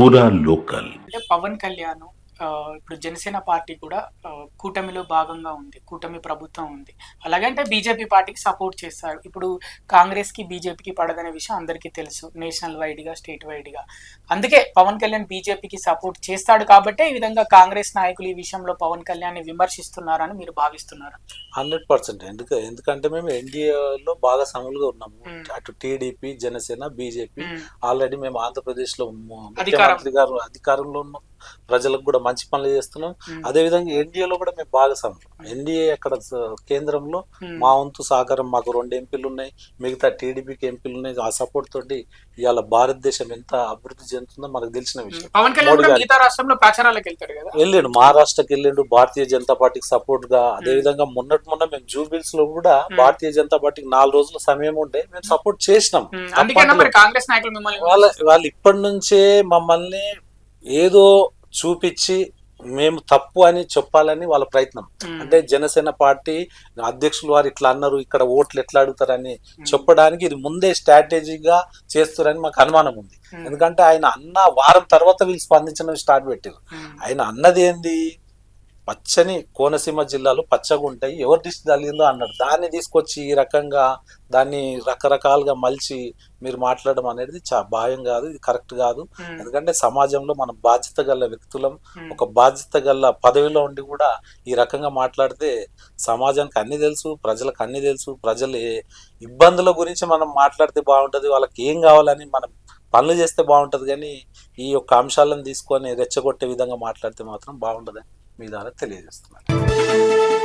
పూరా లోకల్ అంటే పవన్ కళ్యాణ్ ఆ, ఇప్పుడు జనసేన పార్టీ కూడా కూటమిలో భాగంగా ఉంది కూటమి ప్రభుత్వం ఉంది. అలాగే అంటే బీజేపీ పార్టీకి సపోర్ట్ చేస్తారు. ఇప్పుడు కాంగ్రెస్కి బీజేపీకి పడదనే విషయం అందరికీ తెలుసు నేషనల్ వైడ్గా స్టేట్ వైడ్గా అందుకే పవన్ కళ్యాణ్ బీజేపీకి సపోర్ట్ చేస్తాడు కాబట్టే ఈ విధంగా కాంగ్రెస్ నాయకులు ఈ విషయంలో పవన్ కళ్యాణ్ని విమర్శిస్తున్నారని మీరు భావిస్తున్నారు. Hundred percent. ఎందుకు ఎందుకంటే మేము ఎన్డీఏలో బాగా సమలుగా ఉన్నాము. అటు టీడీపీ జనసేన బీజేపీ ఆల్రెడీ మేము ఆంధ్రప్రదేశ్లో ము- అధికారం. ముఖ్యమంత్రి గారు అధికారంలో ఉన్నాం ప్రజలకు కూడా మంచి పనులు చేస్తున్నాం. అదే విధంగా ఎన్డీఏలో కూడా మేము భాగస్వాములు. ఎన్డీఏ అక్కడ కేంద్రంలో మా వంతు సహకారం మాకు రెండు ఎంపీలు ఉన్నాయి. మిగతా టీడీపీకి ఎంపీలు ఉన్నాయి. ఆ సపోర్ట్ తోటి ఇవాళ భారతదేశం ఎంత అభివృద్ధి చెందుతుందో మనకు తెలిసిన విషయం. పవన్ కళ్యాణ్ కదా? వెళ్ళిండు మహారాష్ట్రకి వెళ్ళిండు భారతీయ జనతా పార్టీకి సపోర్ట్గా. అదే విధంగా మొన్నటి మొన్న మేము జూబిల్స్లో కూడా భారతీయ జనతా పార్టీకి నాలుగు రోజుల సమయం ఉండే. మేము సపోర్ట్ చేసినాం. వాళ్ళు ఇప్పటి నుంచే మమ్మల్ని ఏదో చూపించి మేము తప్పు అని చెప్పాలని వాళ్ళ ప్రయత్నం. అంటే జనసేన పార్టీ అధ్యక్షులు వారు ఇట్లా అన్నారు ఇక్కడ ఓట్లు ఎట్లా అడుగుతారని చెప్పడానికి ఇది ముందే స్ట్రాటజీగా చేస్తారని మాకు అనుమానం ఉంది. ఎందుకంటే ఆయన అన్న వారం తర్వాత వీళ్ళు స్పందించడం స్టార్ట్ పెట్టారు. ఆయన అన్నది ఏంది? పచ్చని కోనసీమ జిల్లాలో పచ్చగా ఉంటాయి. ఎవరు దిష్టి తగిలిందో అన్నాడు. దాన్ని తీసుకొచ్చి ఈ రకంగా దాన్ని రకరకాలుగా మలిచి మీరు మాట్లాడడం అనేది చా భాయం కాదు. ఇది కరెక్ట్ కాదు. ఎందుకంటే సమాజంలో మనం బాధ్యత గల వ్యక్తులం. ఒక బాధ్యత గల పదవిలో ఉండి కూడా ఈ రకంగా మాట్లాడితే సమాజానికి అన్ని తెలుసు ప్రజలకు అన్ని తెలుసు. ప్రజలు ఇబ్బందుల గురించి మనం మాట్లాడితే బాగుంటది వాళ్ళకి ఏం కావాలని మనం పనులు చేస్తే బాగుంటది. కానీ ఈ యొక్క అంశాలను తీసుకొని రెచ్చగొట్టే విధంగా మాట్లాడితే మాత్రం బాగుంటదని మీ ద్వారా తెలియజేస్తున్నాను